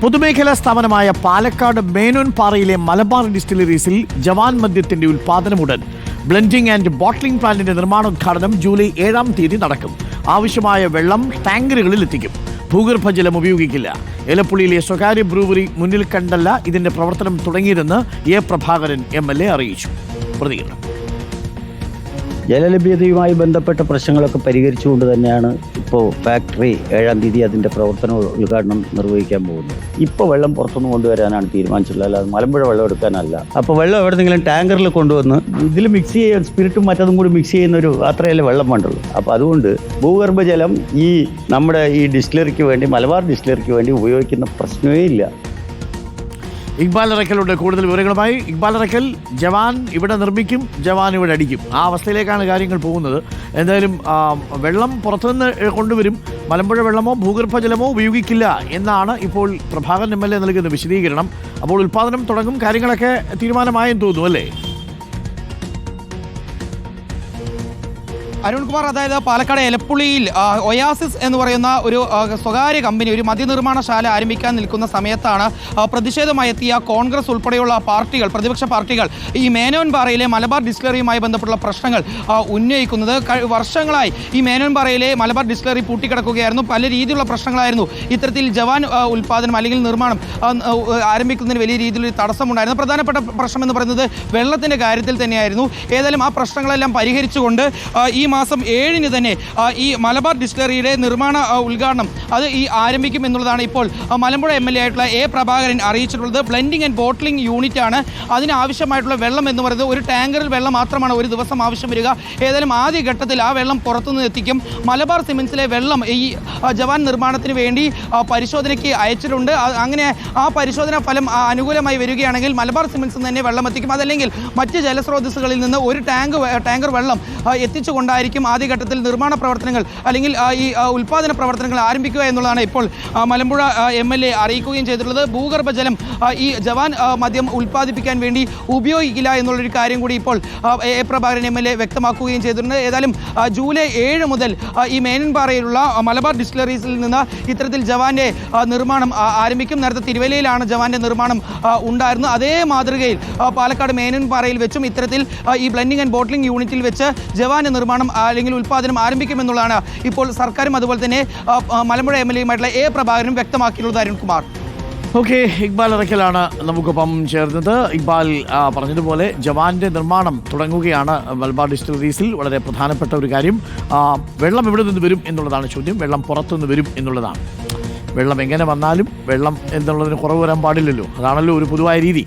പൊതുമേഖലാ സ്ഥാപനമായ പാലക്കാട് മേനോൻ പാറയിലെ മലബാർ ഡിസ്റ്റിലറീസിൽ ജവാൻ മദ്യത്തിന്റെ ഉൽപാദനം ഉടൻ ബ്ലെൻഡിംഗ് ആൻഡ് ബോട്ട്ലിംഗ് പ്ലാന്റിന്റെ നിർമ്മാണോദ്ഘാടനം ജൂലൈ ഏഴാം തീയതി നടക്കും. ആവശ്യമായ വെള്ളം ടാങ്കറുകളിൽ എത്തിക്കും. ഭൂഗർഭജലം ഉപയോഗിക്കില്ല. എലപ്പുള്ളിയിലെ സ്വകാര്യ ബ്രൂവറി മുന്നിൽ കണ്ടല്ല ഇതിന്റെ പ്രവർത്തനം തുടങ്ങിയതെന്ന് എ പ്രഭാകരൻ എ അറിയിച്ചു. പ്രതികരണം. ജലലഭ്യതയുമായി ബന്ധപ്പെട്ട പ്രശ്നങ്ങളൊക്കെ പരിഹരിച്ചുകൊണ്ട് തന്നെയാണ് ഇപ്പോൾ ഫാക്ടറി ഏഴാം തീയതി അതിന്റെ പ്രവർത്തന ഉദ്ഘാടനം നിർവഹിക്കാൻ പോകുന്നത്. ഇപ്പോൾ വെള്ളം പുറത്തുനിന്ന് കൊണ്ടുവരാനാണ് തീരുമാനിച്ചിട്ടുള്ളത്. അല്ലാതെ മലമ്പുഴ വെള്ളം എടുക്കാനല്ല. അപ്പോൾ വെള്ളം എവിടെന്നെങ്കിലും ടാങ്കറിൽ കൊണ്ടുവന്ന് ഇതിൽ മിക്സ് ചെയ്യാൻ സ്പിരിറ്റും മറ്റതും കൂടി മിക്സ് ചെയ്യുന്ന ഒരു അത്രയല്ലേ വെള്ളം വേണ്ടുള്ളൂ. അപ്പോൾ അതുകൊണ്ട് ഭൂഗർഭജലം ഈ നമ്മുടെ ഈ ഡിസ്റ്റിലറിക്ക് വേണ്ടി മലബാർ ഡിസ്റ്റിലറിക്ക് വേണ്ടി ഉപയോഗിക്കുന്ന പ്രശ്നമേ ഇല്ല. ഇക്ബാൽ ഇറക്കലുണ്ട് കൂടുതൽ വിവരങ്ങളുമായി ഇക്ബാൽ ഇറക്കൽ ജവാൻ ഇവിടെ നിർമ്മിക്കും ജവാൻ ഇവിടെ അടിക്കും. ആ അവസ്ഥയിലേക്കാണ് കാര്യങ്ങൾ പോകുന്നത്. എന്തായാലും വെള്ളം പുറത്തുനിന്ന് കൊണ്ടുവരും. മലമ്പുഴ വെള്ളമോ ഭൂഗർഭജലമോ ഉപയോഗിക്കില്ല എന്നാണ് ഇപ്പോൾ പ്രഭാകരൻ എം എൽ എ നൽകുന്ന വിശദീകരണം. അപ്പോൾ ഉൽപ്പാദനം തുടങ്ങും കാര്യങ്ങളൊക്കെ തീരുമാനമായെന്ന് തോന്നുന്നു അല്ലേ? അരുൺകുമാർ അതായത് പാലക്കാട് എലപ്പുള്ളിയിൽ ഒയാസിസ് എന്ന് പറയുന്ന ഒരു സ്വകാര്യ കമ്പനി ഒരു മദ്യനിർമ്മാണശാല ആരംഭിക്കാൻ നിൽക്കുന്ന സമയത്താണ് പ്രതിഷേധമായി എത്തിയ കോൺഗ്രസ് ഉൾപ്പെടെയുള്ള പാർട്ടികൾ പ്രതിപക്ഷ പാർട്ടികൾ ഈ മേനോൻ പാറയിലെ മലബാർ ഡിസ്റ്റിലറിയുമായി ബന്ധപ്പെട്ടുള്ള പ്രശ്നങ്ങൾ ഉന്നയിക്കുന്നത്. വർഷങ്ങളായി ഈ മേനോൻ പാറയിലെ മലബാർ ഡിസ്റ്റിലറി പൂട്ടിക്കിടക്കുകയായിരുന്നു. പല രീതിയിലുള്ള പ്രശ്നങ്ങളായിരുന്നു. ഇത്തരത്തിൽ ജവാൻ ഉൽപ്പാദനം അല്ലെങ്കിൽ നിർമ്മാണം ആരംഭിക്കുന്നതിന് വലിയ രീതിയിലൊരു തടസ്സമുണ്ടായിരുന്നു. പ്രധാനപ്പെട്ട പ്രശ്നം എന്ന് പറയുന്നത് വെള്ളത്തിന്റെ കാര്യത്തിൽ തന്നെയായിരുന്നു. ഏതായാലും ആ പ്രശ്നങ്ങളെല്ലാം പരിഹരിച്ചുകൊണ്ട് ഈ മാസം ഏഴിന് തന്നെ ഈ മലബാർ ഡിസ്റ്റിലറിയുടെ നിർമ്മാണ ഉദ്ഘാടനം അത് ഈ ആരംഭിക്കും എന്നുള്ളതാണ് ഇപ്പോൾ മലമ്പുഴ എം എൽ എ ആയിട്ടുള്ള എ പ്രഭാകരൻ അറിയിച്ചിട്ടുള്ളത്. ബ്ലെൻഡിംഗ് ആൻഡ് ബോട്ടിലിംഗ് യൂണിറ്റ് ആണ്. അതിനാവശ്യമായിട്ടുള്ള വെള്ളം എന്ന് പറയുന്നത് ഒരു ടാങ്കറിൽ വെള്ളം മാത്രമാണ് ഒരു ദിവസം ആവശ്യം വരിക. ഏതായാലും ആദ്യ ഘട്ടത്തിൽ ആ വെള്ളം പുറത്തുനിന്ന് എത്തിക്കും. മലബാർ സിമെന്റ്സിലെ വെള്ളം ഈ ജവാൻ നിർമ്മാണത്തിന് വേണ്ടി പരിശോധനയ്ക്ക് അയച്ചിട്ടുണ്ട്. അങ്ങനെ ആ പരിശോധനാ ഫലം അനുകൂലമായി വരികയാണെങ്കിൽ മലബാർ സിമെൻസിൽ തന്നെ വെള്ളം എത്തിക്കും. അതല്ലെങ്കിൽ മറ്റ് ജലസ്രോതസ്സുകളിൽ നിന്ന് ഒരു ടാങ്ക് ടാങ്കർ വെള്ളം ആ, എത്തിച്ചുകൊണ്ടായിരിക്കും ആദ്യഘട്ടത്തിൽ നിർമ്മാണ പ്രവർത്തനങ്ങൾ അല്ലെങ്കിൽ ഈ ഉൽപാദന പ്രവർത്തനങ്ങൾ ആരംഭിക്കുക എന്നുള്ളതാണ് ഇപ്പോൾ മലമ്പുഴ എം എൽ എ അറിയിക്കുകയും ചെയ്തിട്ടുള്ളത്. ഭൂഗർഭജലം ഈ ജവാൻ മദ്യം ഉൽപ്പാദിപ്പിക്കാൻ വേണ്ടി ഉപയോഗിക്കില്ല എന്നുള്ളൊരു കാര്യം കൂടി ഇപ്പോൾ A Prabhakaran M L A വ്യക്തമാക്കുകയും ചെയ്തിട്ടുണ്ട്. ഏതായാലും ജൂലൈ ഏഴ് മുതൽ ഈ മേനൻപാറയിലുള്ള മലബാർ ഡിസ്റ്റിലറീസിൽ നിന്ന് ഇത്തരത്തിൽ ജവാന്റെ നിർമ്മാണം ആരംഭിക്കും. നേരത്തെ തിരുവല്ലയിലാണ് ജവാന്റെ നിർമ്മാണം ഉണ്ടായിരുന്നത്. അതേ മാതൃകയിൽ പാലക്കാട് മേനൻപാറയിൽ വെച്ചും ഇത്തരത്തിൽ ഈ ബ്ലെൻഡിംഗ് ആൻഡ് ബോട്ട്ലിംഗ് യൂണിറ്റിൽ വെച്ച് ജവാന്റെ നിർമ്മാണം ആ, അല്ലെങ്കിൽ ഉൽപ്പാദനം ആരംഭിക്കുമെന്നുള്ളതാണ് ഇപ്പോൾ സർക്കാരും അതുപോലെ തന്നെ മലമ്പുഴ എം എൽ എയുമായിട്ടുള്ള എ പ്രഭാകരനും വ്യക്തമാക്കിയിട്ടുള്ളത് അരുൺകുമാർ ഓക്കെ ഇക്ബാൽ ഇറക്കലാണ് നമുക്കൊപ്പം ചേർന്നത്. ഇക്ബാൽ പറഞ്ഞതുപോലെ ജവാന്റെ നിർമ്മാണം തുടങ്ങുകയാണ് മലബാർ ഡിസ്റ്റിലറീസിൽ വളരെ പ്രധാനപ്പെട്ട ഒരു കാര്യം. വെള്ളം എവിടെ നിന്ന് വരും എന്നുള്ളതാണ് ചോദ്യം. വെള്ളം പുറത്തുനിന്ന് വരും എന്നുള്ളതാണ്. വെള്ളം എങ്ങനെ വന്നാലും വെള്ളം എന്നുള്ളതിന് കുറവ് വരാൻ പാടില്ലല്ലോ. അതാണല്ലോ ഒരു പൊതുവായ രീതി.